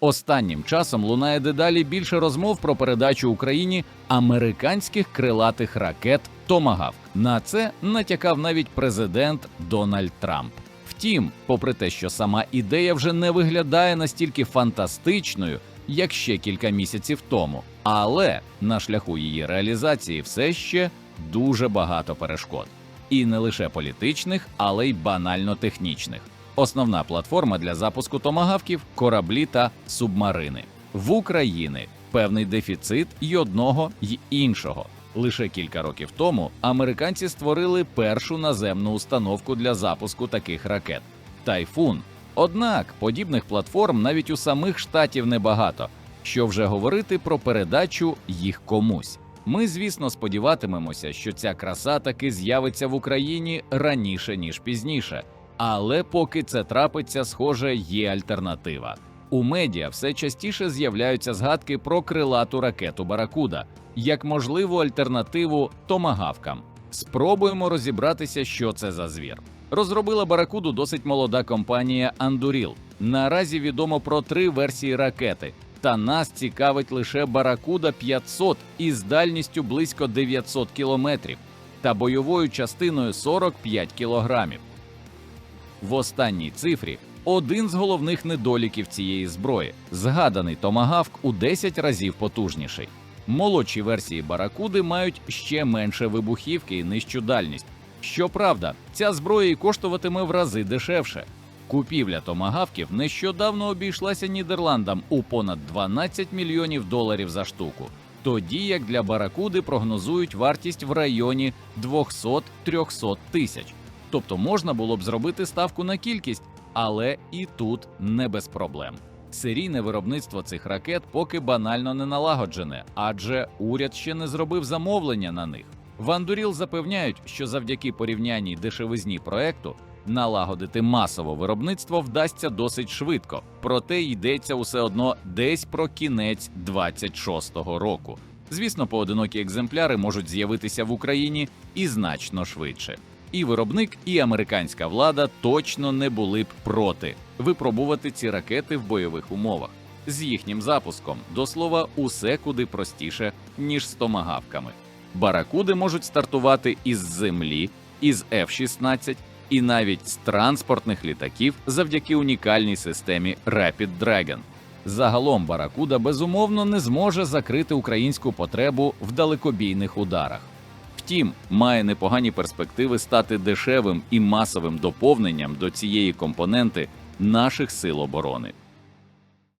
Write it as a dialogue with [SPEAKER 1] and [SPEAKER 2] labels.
[SPEAKER 1] Останнім часом лунає дедалі більше розмов про передачу Україні американських крилатих ракет Томагавк. На це натякав навіть президент Дональд Трамп. Втім, попри те, що сама ідея вже не виглядає настільки фантастичною, як ще кілька місяців тому, але на шляху її реалізації все ще дуже багато перешкод, і не лише політичних, але й банально технічних. Основна платформа для запуску томагавків кораблі та субмарини в Україні. Певний дефіцит й одного й іншого. Лише кілька років тому американці створили першу наземну установку для запуску таких ракет Тайфун. Однак подібних платформ навіть у самих штатів небагато. Що вже говорити про передачу їх комусь. Ми, звісно, сподіватимемося, що ця краса таки з'явиться в Україні раніше ніж пізніше. Але поки це трапиться, схоже, є альтернатива. У медіа все частіше з'являються згадки про крилату ракету Баракуда як можливу альтернативу томагавкам. Спробуємо розібратися, що це за звір. Розробила Баракуду досить молода компанія Anduril. Наразі відомо про три версії ракети, та нас цікавить лише Баракуда 500 із дальністю близько 900 кілометрів та бойовою частиною 45 кілограмів. В останній цифрі один з головних недоліків цієї зброї згаданий томагавк у 10 разів потужніший. Молодші версії Баракуди мають ще менше вибухівки і нижчу дальність. Щоправда, ця зброя і коштуватиме в рази дешевше. Купівля томагавків нещодавно обійшлася Нідерландам у понад 12 мільйонів доларів за штуку, тоді як для Баракуди прогнозують вартість в районі 200-300 тисяч. Тобто можна було б зробити ставку на кількість, але і тут не без проблем. Серійне виробництво цих ракет поки банально не налагоджене, адже уряд ще не зробив замовлення на них. Вандуріл запевняють, що завдяки порівняній дешевизні проекту налагодити масове виробництво вдасться досить швидко, проте йдеться усе одно десь про кінець 26-го року. Звісно, поодинокі екземпляри можуть з'явитися в Україні і значно швидше. І виробник, і американська влада точно не були б проти випробувати ці ракети в бойових умовах. З їхнім запуском, до слова, усе куди простіше, ніж з томагавками. Баракуди можуть стартувати із землі, із F-16 і навіть з транспортних літаків завдяки унікальній системі Rapid Dragon. Загалом Баракуда безумовно не зможе закрити українську потребу в далекобійних ударах. Втім, має непогані перспективи стати дешевим і масовим доповненням до цієї компоненти наших сил оборони.